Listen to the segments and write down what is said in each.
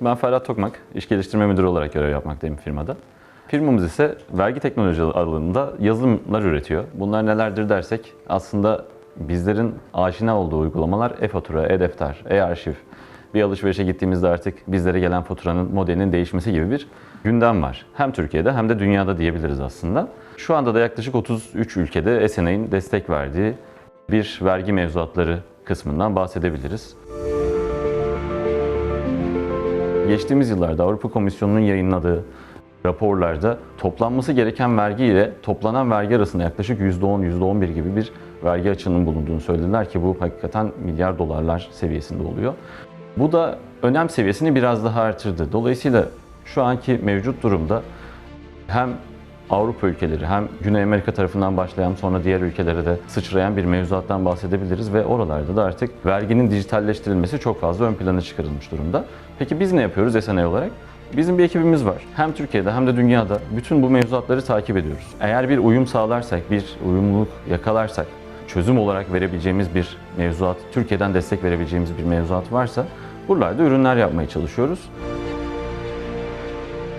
Ben Ferhat Tokmak, iş geliştirme müdürü olarak görev yapmaktayım firmada. Firmamız ise vergi teknoloji alanında yazılımlar üretiyor. Bunlar nelerdir dersek aslında bizlerin aşina olduğu uygulamalar e-fatura, e-defter, e-arşiv. Bir alışverişe gittiğimizde artık bizlere gelen faturanın modelinin değişmesi gibi bir gündem var. Hem Türkiye'de hem de dünyada diyebiliriz aslında. Şu anda da yaklaşık 33 ülkede SNA'in destek verdiği bir vergi mevzuatları kısmından bahsedebiliriz. Geçtiğimiz yıllarda Avrupa Komisyonu'nun yayınladığı raporlarda toplanması gereken vergi ile toplanan vergi arasında yaklaşık %10, %11 gibi bir vergi açığının bulunduğunu söylediler ki bu hakikaten milyar dolarlar seviyesinde oluyor. Bu da önem seviyesini biraz daha artırdı. Dolayısıyla şu anki mevcut durumda hem Avrupa ülkeleri hem Güney Amerika tarafından başlayan sonra diğer ülkelere de sıçrayan bir mevzuattan bahsedebiliriz ve oralarda da artık verginin dijitalleştirilmesi çok fazla ön plana çıkarılmış durumda. Peki biz ne yapıyoruz SNA olarak? Bizim bir ekibimiz var. Hem Türkiye'de hem de dünyada bütün bu mevzuatları takip ediyoruz. Eğer bir uyum sağlarsak, bir uyumluluk yakalarsak, çözüm olarak verebileceğimiz bir mevzuat, Türkiye'den destek verebileceğimiz bir mevzuat varsa buralarda ürünler yapmaya çalışıyoruz.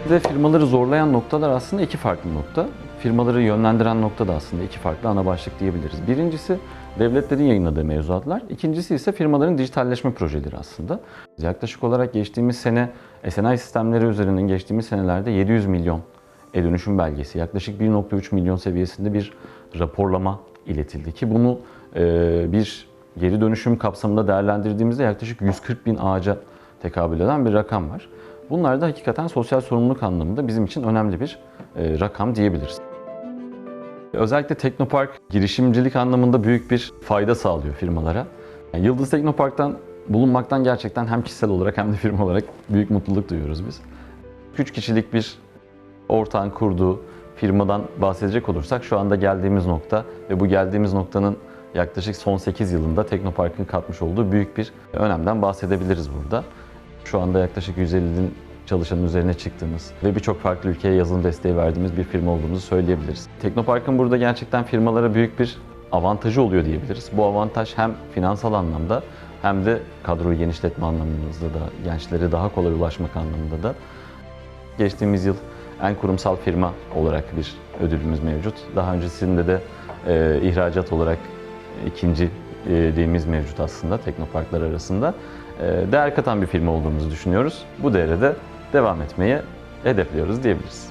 Ve firmaları zorlayan noktalar aslında iki farklı nokta. Firmaları yönlendiren nokta da aslında iki farklı ana başlık diyebiliriz. Birincisi devletlerin yayınladığı mevzuatlar. İkincisi ise firmaların dijitalleşme projeleri aslında. Yaklaşık olarak geçtiğimiz sene SNI sistemleri üzerinden geçtiğimiz senelerde 700 milyon e-dönüşüm belgesi, yaklaşık 1.3 milyon seviyesinde bir raporlama iletildi ki bunu e, bir geri dönüşüm kapsamında değerlendirdiğimizde yaklaşık 140 bin ağaca tekabül eden bir rakam var. Bunlar da hakikaten sosyal sorumluluk anlamında bizim için önemli bir e, rakam diyebiliriz. Özellikle Teknopark girişimcilik anlamında büyük bir fayda sağlıyor firmalara. Yani Yıldız Teknopark'tan bulunmaktan gerçekten hem kişisel olarak hem de firma olarak büyük mutluluk duyuyoruz biz. 3 kişilik bir ortağın kurduğu firmadan bahsedecek olursak şu anda geldiğimiz nokta ve bu geldiğimiz noktanın yaklaşık son 8 yılında Teknopark'ın katmış olduğu büyük bir önemden bahsedebiliriz burada. Şu anda yaklaşık 150'nin çalışanın üzerine çıktığımız ve birçok farklı ülkeye yazılım desteği verdiğimiz bir firma olduğumuzu söyleyebiliriz. Teknopark'ın burada gerçekten firmalara büyük bir avantajı oluyor diyebiliriz. Bu avantaj hem finansal anlamda hem de kadroyu genişletme anlamında da gençlere daha kolay ulaşmak anlamında da geçtiğimiz yıl en kurumsal firma olarak bir ödülümüz mevcut. Daha öncesinde de e, ihracat olarak ikinci değimiz mevcut aslında teknoparklar arasında. E, değer katan bir firma olduğumuzu düşünüyoruz. Bu değere de devam etmeye hedefliyoruz diyebiliriz.